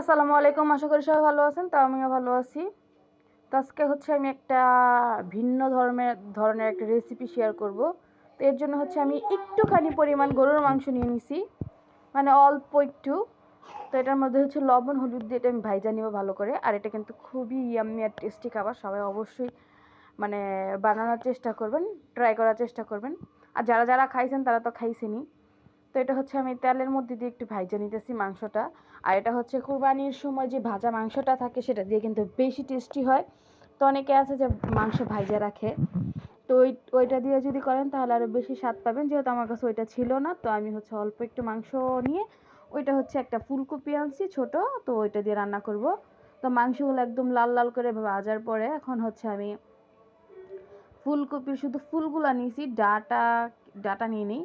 আসসালামু আলাইকুম, আশা করি সবাই ভালো আছেন তো আমিও ভালো আছি। তো আজকে হচ্ছে আমি একটা ভিন্ন ধর্মের, ধরনের একটা রেসিপি শেয়ার করব। তো এর জন্য হচ্ছে আমি একটুখানি পরিমাণ গরুর মাংস নিয়ে নিছি মানে অল্প একটু। তো এটার মধ্যে হচ্ছে লবণ, হলুদ দিয়ে এটা আমি ভাইজা নিব ভালো করে। আর এটা কিন্তু খুবই ইয়াম্মি আর টেস্টি খাবার, সবাই অবশ্যই মানে বানানোর চেষ্টা করবেন ট্রাই করার চেষ্টা করবেন। আর যারা যারা খাইছেন তারা তো খাইছেনই। তো এটা হচ্ছে আমি তেলের মধ্যে দিয়ে একটু ভাইজা নিতেছি মাংসটা। আর এটা হচ্ছে কোরবানির সময় যে ভাজা মাংসটা থাকে সেটা দিয়ে কিন্তু বেশি টেস্টি হয়। তো অনেকে আছে যে মাংস ভাইজা রাখে। তো ওই, ওইটা দিয়ে যদি করেন তাহলে আরও বেশি স্বাদ পাবেন। যেহেতু আমার কাছে ওইটা ছিল না, তো আমি হচ্ছে অল্প একটু মাংস নিয়ে ওইটা হচ্ছে একটা ফুলকপি আনছি ছোট, তো ওইটা দিয়ে রান্না করব। তো মাংসগুলো একদম লাল লাল করে ভাজার পরে এখন হচ্ছে আমি ফুলকপির শুধু ফুলগুলো নিয়েছি, ডাটা ডাটা নিয়ে নিই।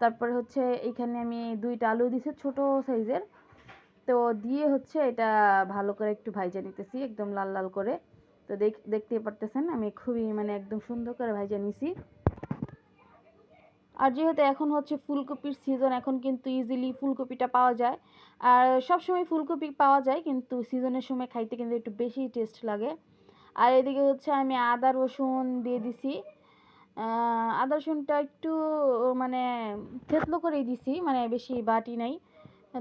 তারপরে হচ্ছে এখানে আমি দুইটা আলু দিছি ছোট সাইজের। তো দিয়ে হচ্ছে এটা ভালো করে একটু ভাইজা নিতেছি, একদম লাল লাল করে। তো দেখ দেখতেই পারতেছেন, আমি খুবই মানে একদম সুন্দর করে ভাইজা নিছি। আর যেহেতু এখন হচ্ছে ফুলকপির সিজন এখন কিন্তু ইজিলি ফুলকপিটা পাওয়া যায়। আর সব সময় ফুলকপি পাওয়া যায়, কিন্তু সিজনের সময় খাইতে কিন্তু একটু বেশি টেস্ট লাগে। আর এদিকে হচ্ছে আমি আদা রসুন দিয়ে দিছি। আদা রসুনটা একটু মানে থেতলো করেই দিছি মানে বেশি বাটি নাই।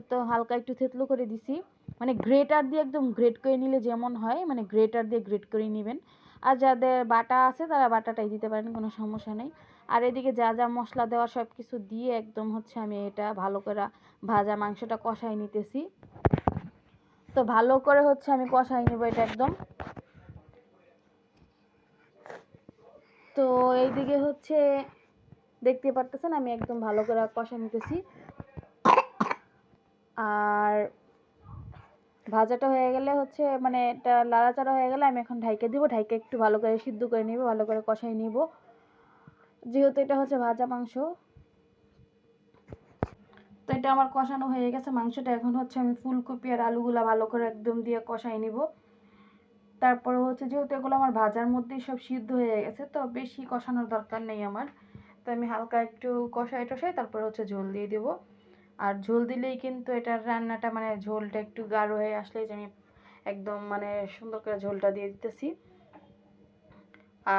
তো হালকা একটু থেতলো করে দিছি। মানে গ্রেটার দিয়ে একদম গ্রেট করে নিলে যেমন হয় মানে গ্রেটার দিয়ে গ্রেট করে নেবেন। আর যাদের বাটা আছে, তারা বাটাটাই দিতে পারেন, কোনো সমস্যা নেই। আর এদিকে যা যা মশলা দেওয়া সব কিছু দিয়ে একদম হচ্ছে আমি এটা ভালো করে ভাজা মাংসটা কষাই নিতেছি। তো ভালো করে হচ্ছে আমি কষাই নেব এটা একদম। তো এইদিকে হচ্ছে দেখতে পারতেছেন, আমি একদম ভালো করে কষা নিতেছি। আর ভাজাটা হয়ে গেলে হচ্ছে মানে এটা লাড়াচাড়া হয়ে গেলে আমি এখন ঢাইকে দিব, ঢাইকে একটু ভালো করে সিদ্ধ করে নিব, ভালো করে কষাই নিব। যেহেতু এটা হচ্ছে ভাজা মাংস, তো এটা আমার কষানো হয়ে গেছে। মাংসটা এখন হচ্ছে আমি ফুলকপি আর আলুগুলা ভালো করে একদম দিয়ে কষাই নিব। তারপরে হচ্ছে যেহেতু এগুলো আমার ভাজার মধ্যেই সব সিদ্ধ হয়ে গেছে, তো বেশি কষানোর দরকার নেই আমার। তো আমি হালকা একটু কষাই টষাই তারপর হচ্ছে ঝোল দিয়ে দেবো। আর ঝোল দিলেই কিন্তু এটার রান্নাটা মানে ঝোলটা একটু গাঢ় হয়ে আসলেই যে আমি একদম মানে সুন্দর করে ঝোলটা দিয়ে দিতেছি।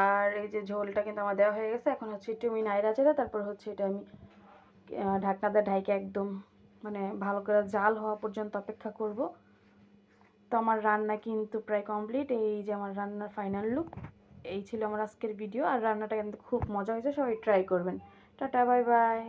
আর এই যে ঝোলটা কিন্তু আমার দেওয়া হয়ে গেছে, এখন হচ্ছে একটু আমি নাইরা চেড়ে তারপর হচ্ছে এটা আমি ঢাকনা দিয়ে ঢাইকে একদম মানে ভালো করে জাল হওয়া পর্যন্ত অপেক্ষা করব। তো আমার রান্না কিন্তু প্রায় কমপ্লিট এই যে আমার রান্নার ফাইনাল লুক এই ছিল আমার আজকের ভিডিও আর রান্নাটা কিন্তু খুব মজা হয়েছে, সবাই ট্রাই করবেন। Tata bye bye